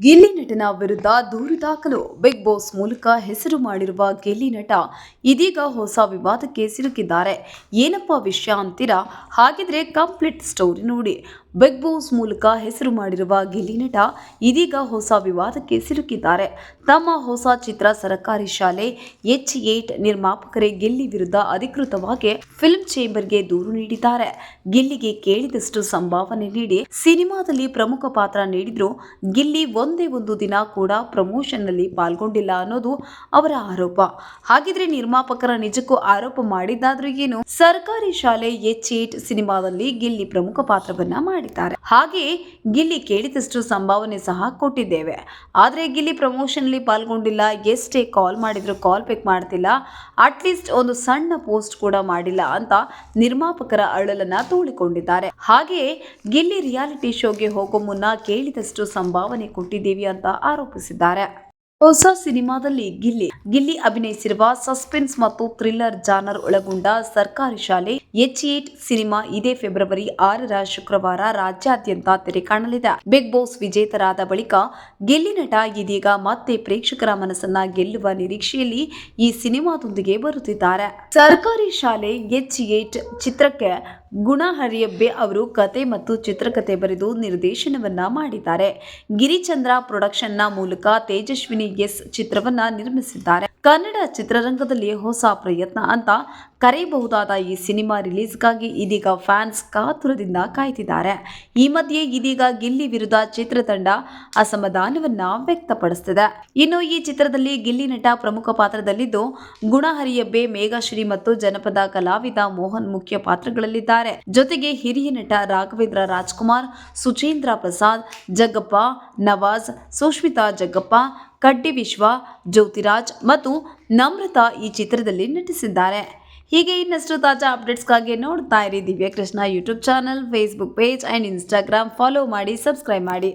ಗಿಲ್ಲಿ ನಟನ ವಿರುದ್ಧ ದೂರು ದಾಖಲು. ಬಿಗ್ ಬಾಸ್ ಮೂಲಕ ಹೆಸರು ಮಾಡಿರುವ ಗಿಲ್ಲಿ ನಟ ಇದೀಗ ಹೊಸ ವಿವಾದಕ್ಕೆ ಸಿಲುಕಿದ್ದಾರೆ. ಏನಪ್ಪ ವಿಷಯ ಅಂತೀರಾ? ಹಾಗಿದ್ರೆ ಕಂಪ್ಲೀಟ್ ಸ್ಟೋರಿ ನೋಡಿ. ಬಿಗ್ ಬಾಸ್ ಮೂಲಕ ಹೆಸರು ಮಾಡಿರುವ ಗಿಲ್ಲಿ ನಟ ಇದೀಗ ಹೊಸ ವಿವಾದಕ್ಕೆ ಸಿಲುಕಿದ್ದಾರೆ. ತಮ್ಮ ಹೊಸ ಚಿತ್ರ ಸರಕಾರಿ ಶಾಲೆ ಎಚ್ ಏಟ್ ನಿರ್ಮಾಪಕರೇ ಗಿಲ್ಲಿ ವಿರುದ್ಧ ಅಧಿಕೃತವಾಗಿ ಫಿಲ್ಮ್ ಚೇಂಬರ್ಗೆ ದೂರು ನೀಡಿದ್ದಾರೆ. ಗಿಲ್ಲಿಗೆ ಕೇಳಿದಷ್ಟು ಸಂಭಾವನೆ ನೀಡಿ ಸಿನಿಮಾದಲ್ಲಿ ಪ್ರಮುಖ ಪಾತ್ರ ನೀಡಿದ್ರು ಗಿಲ್ಲಿ ಒಂದೇ ಒಂದು ದಿನ ಕೂಡ ಪ್ರಮೋಷನ್ನಲ್ಲಿ ಪಾಲ್ಗೊಂಡಿಲ್ಲ ಅನ್ನೋದು ಅವರ ಆರೋಪ. ಹಾಗಿದ್ರೆ ನಿರ್ಮಾಪಕರ ನಿಜಕ್ಕೂ ಆರೋಪ ಮಾಡಿದ್ದಾದ್ರೂ ಏನು? ಸರ್ಕಾರಿ ಶಾಲೆ ಎಚ್ ಏಟ್ ಸಿನಿಮಾದಲ್ಲಿ ಗಿಲ್ಲಿ ಪ್ರಮುಖ ಪಾತ್ರವನ್ನ ಮಾಡಿದ್ದಾರೆ. ಹಾಗೆ ಗಿಲ್ಲಿ ಕೇಳಿದಷ್ಟು ಸಂಭಾವನೆ ಸಹ ಕೊಟ್ಟಿದ್ದೇವೆ. ಆದ್ರೆ ಗಿಲ್ಲಿ ಪ್ರಮೋಷನ್ ಅಲ್ಲಿ ಪಾಲ್ಗೊಂಡಿಲ್ಲ, ಎಷ್ಟೇ ಕಾಲ್ ಮಾಡಿದ್ರು ಕಾಲ್ ಪಿಕ್ ಮಾಡ್ತಿಲ್ಲ, ಅಟ್ಲೀಸ್ಟ್ ಒಂದು ಸಣ್ಣ ಪೋಸ್ಟ್ ಕೂಡ ಮಾಡಿಲ್ಲ ಅಂತ ನಿರ್ಮಾಪಕರ ಅಳಲನ್ನ ತೋಳಿಕೊಂಡಿದ್ದಾರೆ. ಹಾಗೆ ಗಿಲ್ಲಿ ರಿಯಾಲಿಟಿ ಶೋಗೆ ಹೋಗೋ ಮುನ್ನ ಕೇಳಿದಷ್ಟು ಸಂಭಾವನೆ ಕೊಟ್ಟಿದ್ದೀವಿ ಅಂತ ಆರೋಪಿಸಿದ್ದಾರೆ. ಹೊಸ ಸಿನಿಮಾದಲ್ಲಿ ಗಿಲ್ಲಿ. ಗಿಲ್ಲಿ ಅಭಿನಯಿಸಿರುವ ಸಸ್ಪೆನ್ಸ್ ಮತ್ತು ಥ್ರಿಲ್ಲರ್ ಜಾನರ್ ಒಳಗೊಂಡ ಸರ್ಕಾರಿ ಶಾಲೆ ಎಚ್ ಏಟ್ ಸಿನಿಮಾ ಇದೇ ಫೆಬ್ರವರಿ ಆರರ ಶುಕ್ರವಾರ ರಾಜ್ಯಾದ್ಯಂತ ತೆರೆ ಕಾಣಲಿದೆ. ಬಿಗ್ ಬಾಸ್ ವಿಜೇತರಾದ ಬಳಿಕ ಗಿಲ್ಲಿ ನಟ ಇದೀಗ ಮತ್ತೆ ಪ್ರೇಕ್ಷಕರ ಮನಸ್ಸನ್ನ ಗೆಲ್ಲುವ ನಿರೀಕ್ಷೆಯಲ್ಲಿ ಈ ಸಿನಿಮಾದೊಂದಿಗೆ ಬರುತ್ತಿದ್ದಾರೆ. ಸರ್ಕಾರಿ ಶಾಲೆ ಎಚ್ ಏಟ್ ಚಿತ್ರಕ್ಕೆ ಗುಣಹರಿಯಬ್ಬೆ ಅವರು ಕತೆ ಮತ್ತು ಚಿತ್ರಕಥೆ ಬರೆದು ನಿರ್ದೇಶನವನ್ನ ಮಾಡಿದ್ದಾರೆ. ಗಿರಿಚಂದ್ರ ಪ್ರೊಡಕ್ಷನ್ನ ಮೂಲಕ ತೇಜಸ್ವಿನಿ ಎಸ್ ಚಿತ್ರವನ್ನ ನಿರ್ಮಿಸಿದ್ದಾರೆ. ಕನ್ನಡ ಚಿತ್ರರಂಗದಲ್ಲಿ ಹೊಸ ಪ್ರಯತ್ನ ಅಂತ ಕರೆಯಬಹುದಾದ ಈ ಸಿನಿಮಾ ರಿಲೀಸ್ಗಾಗಿ ಇದೀಗ ಫ್ಯಾನ್ಸ್ ಕಾತುರದಿಂದ ಕಾಯ್ತಿದ್ದಾರೆ. ಈ ಮಧ್ಯೆ ಇದೀಗ ಗಿಲ್ಲಿ ವಿರುದ್ಧ ಚಿತ್ರತಂಡ ಅಸಮಾಧಾನವನ್ನ ವ್ಯಕ್ತಪಡಿಸುತ್ತಿದೆ ಇನ್ನು ಈ ಚಿತ್ರದಲ್ಲಿ ಗಿಲ್ಲಿ ನಟ ಪ್ರಮುಖ ಪಾತ್ರದಲ್ಲಿದ್ದು ಗುಣಹರಿಯಬ್ಬೆ ಮೇಘಶ್ರೀ ಮತ್ತು ಜನಪದ ಕಲಾವಿದ ಮೋಹನ್ ಮುಖ್ಯ ಪಾತ್ರಗಳಲ್ಲಿದ್ದಾರೆ. ಜೊತೆಗೆ ಹಿರಿಯ ನಟ ರಾಘವೇಂದ್ರ ರಾಜ್ಕುಮಾರ್, ಸುಚೇಂದ್ರ ಪ್ರಸಾದ್, ಜಗ್ಗಪ್ಪ, ನವಾಜ್ ಸುಷ್ಮಿತಾ ಜಗ್ಗಪ್ಪ, ಕಡ್ಡಿ ವಿಶ್ವ, ಜ್ಯೋತಿರಾಜ್ ಮತ್ತು ನಮ್ರತಾ ಈ ಚಿತ್ರದಲ್ಲಿ ನಟಿಸಿದ್ದಾರೆ. ಹೀಗೆ ಇನ್ನಷ್ಟು ತಾಜಾ ಅಪ್ಡೇಟ್ಸ್ಗಾಗಿ ನೋಡ್ತಾ ಇರಿ Divya Krishna YouTube channel Facebook page and Instagram follow ಮಾಡಿ ಸಬ್ಸ್ಕ್ರೈಬ್ ಮಾಡಿ.